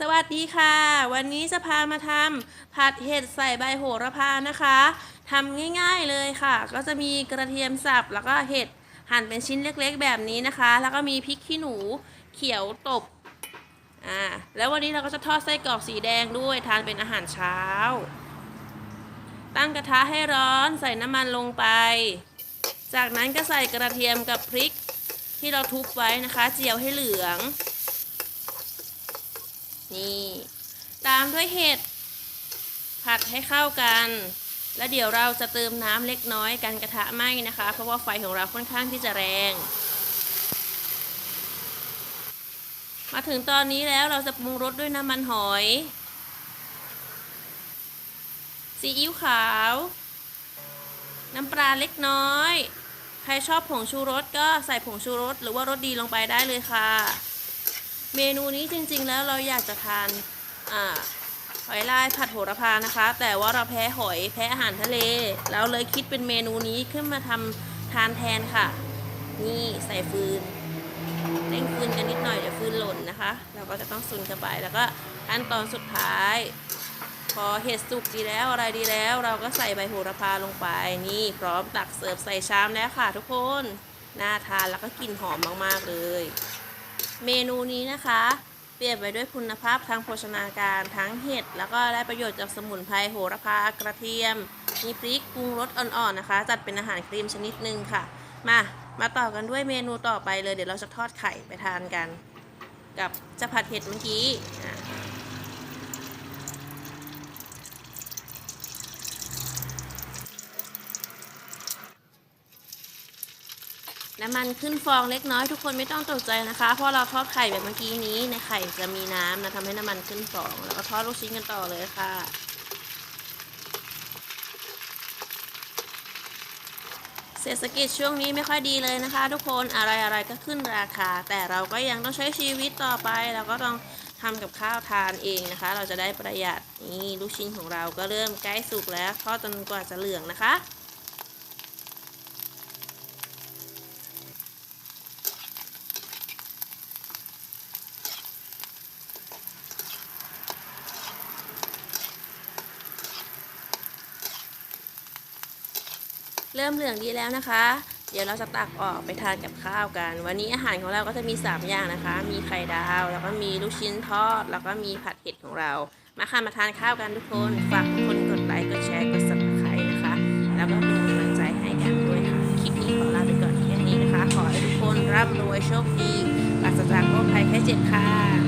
สวัสดีค่ะ วันนี้จะพามาทำผัดเห็ดใส่ใบโหระพานะคะทำง่ายๆเลยค่ะ ก็จะมีกระเทียมสับแล้วก็เห็ดหั่นเป็นชิ้นเล็กๆ แบบนี้นะคะ แล้วก็มีพริกขี้หนูเขียวตบอ่าแล้ววันนี้เราก็จะทอดไส้กรอกสีแดงด้วยทานเป็นอาหารเช้า ตั้งกระทะให้ร้อนใส่น้ำมันลงไป จากนั้นก็ใส่กระเทียมกับพริกที่เราทุบไว้นะคะ เจียวให้เหลือง นี่ ตามด้วยเห็ด ผัดให้เข้ากัน แล้วเดี๋ยวเราจะเติมน้ำเล็กน้อยกันกระทะไหม้นะคะ เพราะว่าไฟของเราค่อนข้างที่จะแรง มาถึงตอนนี้แล้วเราจะปรุงรสด้วยน้ำมันหอย ซีอิ๊วขาว น้ำปลาเล็กน้อย ใครชอบผงชูรสก็ใส่ผงชูรสหรือว่ารสดีลงไปได้เลยค่ะ เมนูนี้จริงๆแล้วเราอยากจะทานอ่าหอยลายผัดโหระพานะคะ แต่ว่าเราแพ้หอยแพ้อาหารทะเล เราเลยคิดเป็นเมนูนี้ขึ้นมาทำทานแทนค่ะ นี่ใส่ฟืนเร่งฟืนกันนิดหน่อยเดี๋ยวฟืนหล่นนะคะ เราก็จะต้องซุนเข้าไปแล้วก็ขั้นตอนสุดท้าย พอเห็ดสุกดีแล้วอะไรดีแล้ว เราก็ใส่ใบโหระพาลงไป นี่พร้อมตักเสิร์ฟใส่ชามแล้วค่ะ ทุกคนน่าทานแล้วก็กลิ่นหอมมากๆเลย เมนูนี้นะคะ เปรียบไปด้วยคุณภาพทางโภชนาการทั้งเห็ด แล้วก็ได้ประโยชน์จากสมุนไพรโหระพากระเทียม มีพริกปรุงรสอ่อนๆนะคะ จัดเป็นอาหารครีมชนิดหนึ่งค่ะ มามาต่อกันด้วยเมนูต่อไปเลย เดี๋ยวเราจะทอดไข่ไปทานกัน กับจะผัดเห็ดเมื่อกี้ น้ำมันขึ้นฟองเล็กน้อยทุกคนไม่ต้องตกใจนะคะ เพราะเราทอดไข่แบบเมื่อกี้นี้ในไข่จะมีน้ำนะทำให้น้ำมันขึ้นฟอง แล้วก็ทอดลูกชิ้นกันต่อเลยค่ะเศรษฐกิจช่วงนี้ไม่ค่อยดีเลยนะคะ ทุกคนอะไรอะไรก็ขึ้นราคา แต่เราก็ยังต้องใช้ชีวิตต่อไป เราก็ต้องทำกับข้าวทานเองนะคะ เราจะได้ประหยัดนี่ลูกชิ้นของเราก็เริ่มใกล้สุกแล้วทอดจนกว่าจะเหลืองนะคะ เริ่มเหลืองดีแล้วนะคะ เดี๋ยวเราจะตักออกไปทานกับข้าวกัน วันนี้อาหารของเราก็จะมี 3 อย่างนะคะ มีไข่ดาว แล้วก็มีลูกชิ้นทอด แล้วก็มีผัดเห็ดของเรา มาค่ะมาทานข้าวกันทุกคน ฝากทุกคนกดไลค์ กดแชร์ กด subscribe นะคะ แล้วก็เป็นกำลังใจให้กันด้วยค่ะ คลิปนี้ขอลาไปก่อนแค่นี้นะคะ ขอให้ทุกคนร่ำรวยโชคดีปราศจากโรคภัยแค่เจ็บค่ะ